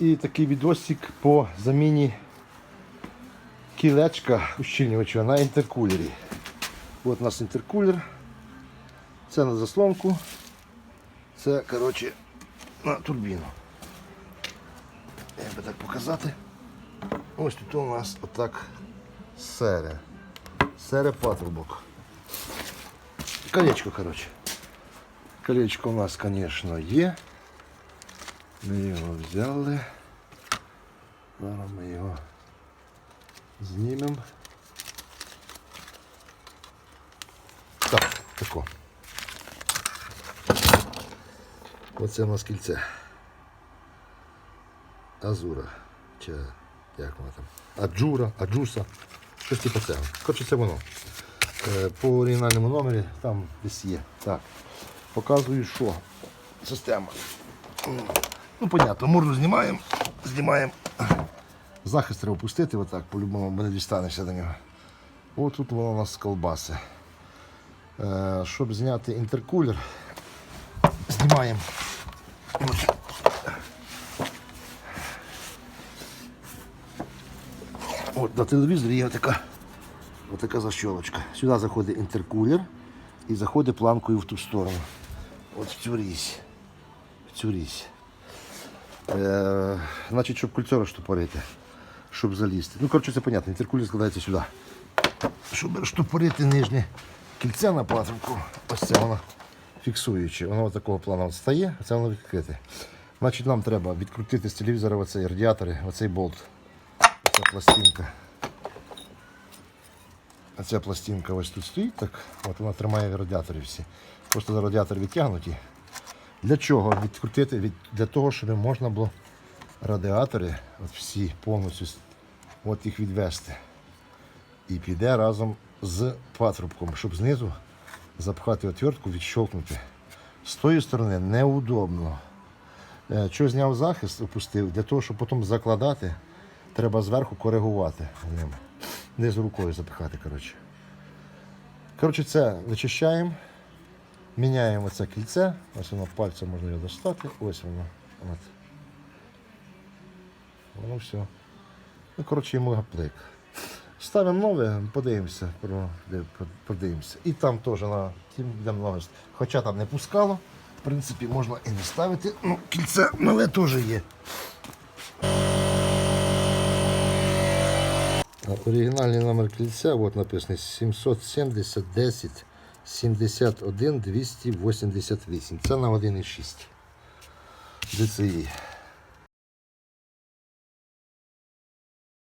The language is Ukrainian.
І такий відосик по заміні кілечка ущільнювача на інтеркулері. От у нас інтеркулер. Це на заслонку. Це, коротше, на турбіну. Як би так показати. Ось тут у нас отак сере. Сере патрубок. Колечко, коротше. Колечко у нас, звісно, є. Ми його взяли. Зараз ми його знімемо. Так, тако. Оце у нас кільце. Азура. Чи як воно там? Аджура, аджуса. Щось типу цього. Коротше, це воно. Е, По оригінальному номері там десь є. Так. Показую, що система. Ну, понятно, морду знімаємо, знімаємо. Захист треба опустити, отак, по-любому, не дістанешся до нього. Ось тут воно у нас колбаси. Е, щоб зняти інтеркулер, знімаємо. От на телевізорі є така, така защолочка. Сюди заходить інтеркулер і заходить планкою в ту сторону. От в цю різь. В цю різь. Е, щоб кольцо розштопорити, щоб залізти. Ну, коротше, це понятно, інтеркулер складається сюди. Щоб розштопорити нижнє кільце на патрубку, ось це воно фіксуюче. Воно такого плану стає, а це воно відкрите. Значить, нам треба відкрутити з телевізора оцей радіатори, оцей болт. Оця пластинка. А ця пластинка ось тут стоїть, так, от вона тримає радіатори всі. Просто радіатори відтягнуті. Для чого? Відкрутити від, для того, щоб можна було радіатори от всі повністю от їх відвести. І піде разом з патрубком, щоб знизу запхати отвертку, відщолкнути. З тої сторони неудобно. Е, Що зняв захист, опустив, для того, щоб потім закладати, треба зверху коригувати ним. Знизу рукою запихати. Коротше, коротше це вичищаємо. Міняємо це кільце. Ось воно пальцем можна його достати. Ось воно. От. Воно все. Ну, коротше, йому гаплик. Ставимо нове, подивимося, подивимося. І там теж на тим йдемо нове. Хоча там не пускало, в принципі, можна і не ставити. Ну, кільце нове теж є. Оригінальний номер кільця, от написано 770 10 71 288. Це на 1,6 DCI.